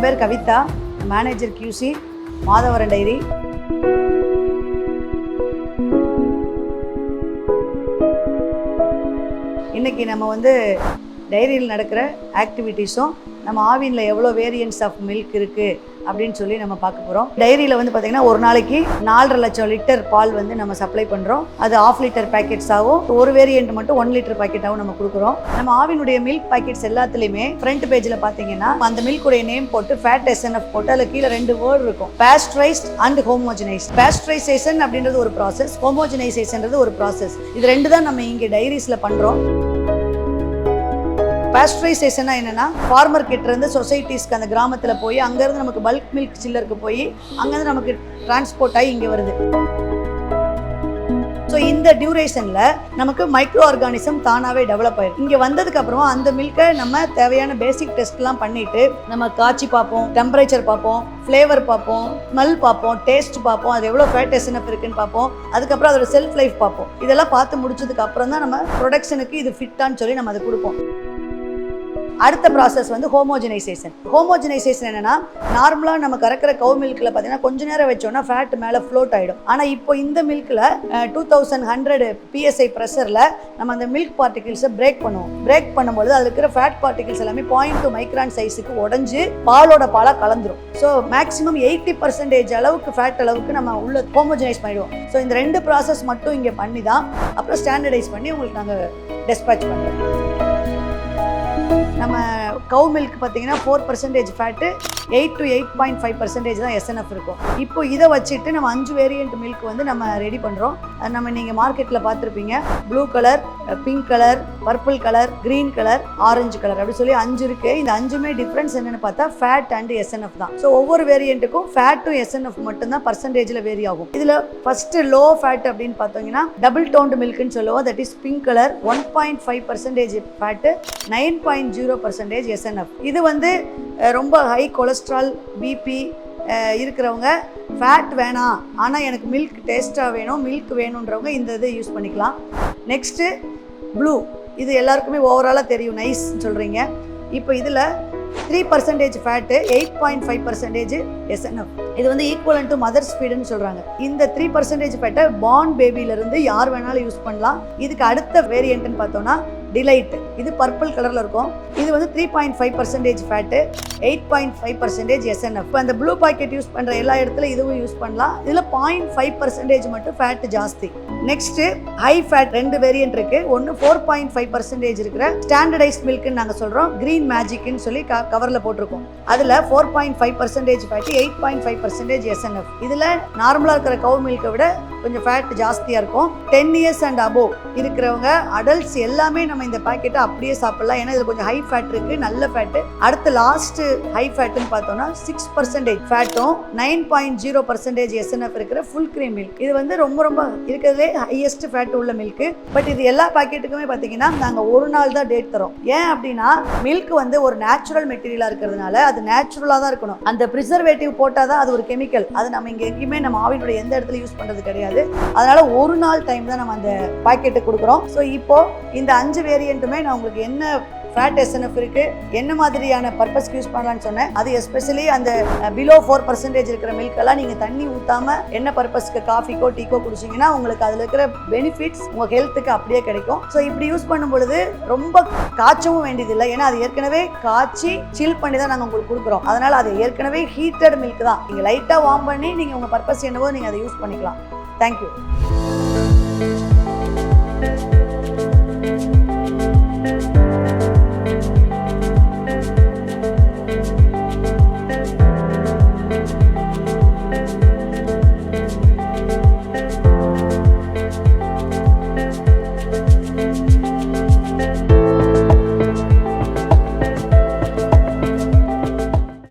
பேர் Kavitha manager QC Madhavaram dairy இன்னைக்கு நம்ம வந்து டைரியில் நடக்கிற ஆக்டிவிட்டீஸும் நம்ம ஆவினில் எவ்வளோ வேரியன்ஸ் ஆஃப் மில்க் இருக்குது அப்படின்னு சொல்லி நம்ம பார்க்க போகிறோம் டைரியில் வந்து பார்த்திங்கன்னா ஒரு நாளைக்கு நாலரை லட்சம் லிட்டர் பால் வந்து நம்ம சப்ளை பண்ணுறோம் அது ஆஃப் லிட்டர் பேக்கெட்ஸாகவும் ஒரு வேரியன்ட் மட்டும் ஒன் லிட்டர் பேக்கெட்டாகவும் நம்ம கொடுக்குறோம். நம்ம ஆவினுடைய மில்க் பேக்கெட்ஸ் எல்லாத்துலேயுமே ஃப்ரண்ட் பேஜில் பார்த்தீங்கன்னா அந்த மில்க்குடைய நேம் போட்டு ஃபேட் எஸ்என்எஃப் போட்டு அதில் கீழே ரெண்டு வேர்டு இருக்கும். பேஸ்ட்ரைஸ்ட் அண்ட் ஹோமோஜனைஸ் பேஸ்ட்ரைசேஷன் அப்படின்றது ஒரு ப்ராசஸ் ஹோமோஜனைசேஷன்றது ஒரு ப்ராசஸ் இது ரெண்டு தான் நம்ம இங்கே டைரிஸில் பண்ணுறோம் பாஸ்டரைசேஷனா என்னன்னா ஃபார்மர் கிட்ட இருந்து சொசைட்டிஸ்க்கு அந்த கிராமத்தில் போய் அங்கேருந்து நமக்கு பல்க் மில்க் சில்லருக்கு போய் அங்கேருந்து நமக்கு டிரான்ஸ்போர்ட் ஆகி இங்கே வருது. ஸோ இந்த டியூரேஷனில் நமக்கு மைக்ரோ ஆர்கானிசம் தானாகவே டெவலப் ஆயிடும் இங்கே வந்ததுக்கு அப்புறமா அந்த மில்கை நம்ம தேவையான பேசிக் டெஸ்ட்லாம் பண்ணிட்டு நம்ம காய்ச்சி பார்ப்போம் டெம்பரேச்சர் பார்ப்போம் ஃப்ளேவர் பார்ப்போம் ஸ்மெல் பார்ப்போம் டேஸ்ட் பார்ப்போம் அது எவ்வளோ ஃபேட் எஸ்என்எஃப் இருக்குன்னு பார்ப்போம். அதுக்கப்புறம் அதோட செல்ஃப் லைஃப் பார்ப்போம். இதெல்லாம் பார்த்து முடிச்சதுக்கு அப்புறம் தான் நம்ம ப்ரொடக்ஷனுக்கு இது ஃபிட்டான்னு சொல்லி நம்ம அதை கொடுப்போம். அடுத்த ப்ராசஸ் வந்து ஹோமோஜனைசேஷன் ஹோமோஜனைசேஷன் என்னன்னா நார்மலாக நம்ம கறக்கிற கவு மில்கில் பார்த்தீங்கன்னா கொஞ்ச நேரம் வச்சோன்னா ஃபேட் மேலே ஃப்ளோட் ஆகிடும் ஆனால் இப்போ இந்த மில்கில் டூ தௌசண்ட் ஹண்ட்ரட் பிஎஸ்ஐ ப்ரெஷரில் நம்ம அந்த மில்க் பார்ட்டிகிள்ஸை பிரேக் பண்ணுவோம். பிரேக் பண்ணும்போது அதில் இருக்கிற ஃபேட் பார்ட்டிகிள்ஸ் எல்லாமே பாயிண்ட் டூ மைக்ரான் சைஸுக்கு உடஞ்சி பாலோட பாலாக கலந்துரும். ஸோ மேக்ஸிமம் எயிட்டி பர்சன்டேஜ் அளவுக்கு ஃபேட் அளவுக்கு நம்ம உள்ள ஹோமோஜனைஸ் பண்ணிடுவோம். ஸோ இந்த ரெண்டு ப்ராசஸ் மட்டும் இங்கே பண்ணி தான் அப்புறம் ஸ்டாண்டர்டைஸ் பண்ணி உங்களுக்கு நாங்கள் டெஸ்பேச் பண்ணுறோம் நம்ம கவு மில்க் பார்த்தீங்கன்னா four percentage fat eight to eight point five percentage தான் எஸ்என்எஃப் இருக்கும். இப்போ இதை வச்சுட்டு நம்ம அஞ்சு வேரியண்ட் மில்க் வந்து நம்ம ரெடி பண்ணுறோம் நம்ம நீங்கள் மார்க்கெட்டில் பார்த்துருப்பீங்க. Blue colour pink colour purple colour green colour orange colour அப்படி சொல்லி அஞ்சு இருக்குது இந்த அஞ்சுமே டிஃபரன்ஸ் என்னென்னு பார்த்தா ஃபேட் அண்ட் எஸ்என்எஃப் தான். ஸோ ஒவ்வொரு வேரியண்ட்டுக்கும் ஃபேட்டும் எஸ்என்எஃப் மட்டும் தான் பர்சன்டேஜில் வேரி ஆகும். இதில் ஃபஸ்ட்டு லோ ஃபேட் அப்படின்னு பார்த்தீங்கன்னா டபுள் டோன்டு மில்க்னு சொல்லுவோம். That is pink colour one point five percentage fat nine point zero percentage SNF இது வந்து ரொம்ப ஹை கொலஸ்ட்ரால் பிபி இருக்கிறவங்க ஃபேட் வேணாம். ஆனால் எனக்கு மில்க் டேஸ்ட்டாக வேணும் மில்க் வேணுன்றவங்க இந்த இதை யூஸ் பண்ணிக்கலாம். நெக்ஸ்ட்டு ப்ளூ இது எல்லாருக்குமே ஓவராலாக தெரியும். நைஸ் சொல்கிறீங்க இப்போ இதில் three percentage fat eight point five percentage SNF இது வந்து ஈக்குவலன் டு மதர்ஸ் ஸ்பீடுன்னு சொல்கிறாங்க இந்த த்ரீ பர்சன்டேஜ் ஃபேட்டை பார்ன் பேபியிலேருந்து யார் வேணாலும் யூஸ் பண்ணலாம். இதுக்கு அடுத்த வேரியண்ட்டுன்னு பார்த்தோன்னா டிலைட் இது பர்பிள் கலரில் இருக்கும். இது வந்து three point five percentage fat eight point five percentage SNF இப்போ அந்த ப்ளூ பாக்கெட் யூஸ் பண்ணுற எல்லா இடத்துல இதுவும் யூஸ் பண்ணலாம். இதில் பாயிண்ட் ஃபைவ் பர்சன்டேஜ் மட்டும் ஃபேட் ஜாஸ்தி. நெக்ஸ்ட்டு ஹை ஃபேட் ரெண்டு வேரியன்ட் இருக்குது ஒன்று ஃபோர் பாயிண்ட் ஃபைவ் பர்சன்டேஜ் இருக்கிற ஸ்டாண்டர்டைஸ்ட் மில்க்னு நாங்கள் சொல்கிறோம் க்ரீன் மேஜிக்னு சொல்லி க கவரில் போட்டிருக்கோம். அதில் four point five percentage fat eight point five percentage SNF இதில் நார்மலாக இருக்கிற கவு மில்கை விட கொஞ்சம் ஃபேட் ஜாஸ்தியாக இருக்கும். டென் இயர்ஸ் அண்ட் அபோவ் இருக்கிறவங்க அடல்ட்ஸ் எல்லாமே நம்ம இந்த பாக்கெட்டை அப்படியே சாப்பிடலாம். ஏன்னா இதில் கொஞ்சம் ஹை ஃபேட் இருக்குது நல்ல ஃபேட்டு அடுத்து லாஸ்ட்டு ஹை ஃபேட்டுன்னு பார்த்தோம்னா six percentage ஃபேட்டும் nine point zero percentage SNF இருக்கிற ஃபுல் கிரீம் மில்க் இது வந்து ரொம்ப ரொம்ப இருக்கிறதுலே ஹையஸ்ட் ஃபேட் உள்ள மில்க் பட் இது எல்லா பாக்கெட்டுக்குமே பார்த்தீங்கன்னா நாங்கள் ஒரு நாள் தான் டேட் தரோம். ஏன் அப்படின்னா மில்க் வந்து ஒரு நேச்சுரல் மெட்டீரியலாக இருக்கிறதுனால அது நேச்சுரலாக தான் இருக்கணும். அந்த ப்ரிசர்வேட்டிவ் போட்டால் தான் அது ஒரு கெமிக்கல் அது நம்ம இங்கே எங்கேயுமே நம்ம ஆவினுடைய எந்த இடத்துல யூஸ் பண்ணுறது கிடையாது. அதனால ஒரு நாள் டைம் தான் நம்ம அந்த பாக்கெட்டு கொடுக்குறோம். ஸோ இப்போ இந்த அஞ்சு வேரியண்ட்டுமே நான் உங்களுக்கு என்ன ஃபேட் எஸ்என்எஃப் இருக்கு என்ன மாதிரியான பர்பஸ்க்கு யூஸ் பண்ணலாம்னு சொன்னேன். அது எஸ்பெஷலி அந்த பிலோ ஃபோர் பர்சன்டேஜ் இருக்கிற மில்கெல்லாம் நீங்கள் தண்ணி ஊற்றாம என்ன பர்பஸ்க்கு காஃபிக்கோ டீக்கோ குடிச்சிங்கன்னா உங்களுக்கு அதில் இருக்கிற பெனிஃபிட்ஸ் உங்கள் ஹெல்த்துக்கு அப்படியே கிடைக்கும். ஸோ இப்படி யூஸ் பண்ணும் பொழுது ரொம்ப காய்ச்சவும் வேண்டியதில்லை. ஏன்னா அது ஏற்கனவே காய்ச்சி சில் பண்ணி தான் நாங்கள் உங்களுக்கு கொடுக்குறோம். அதனால் அது ஏற்கனவே ஹீட்டட் மில்க் தான். நீங்கள் லைட்டாக வார்ம் பண்ணி நீங்கள் உங்கள் பர்பஸ் என்னவோ நீங்கள் அதை யூஸ் பண்ணிக்கலாம். தேங்க்யூ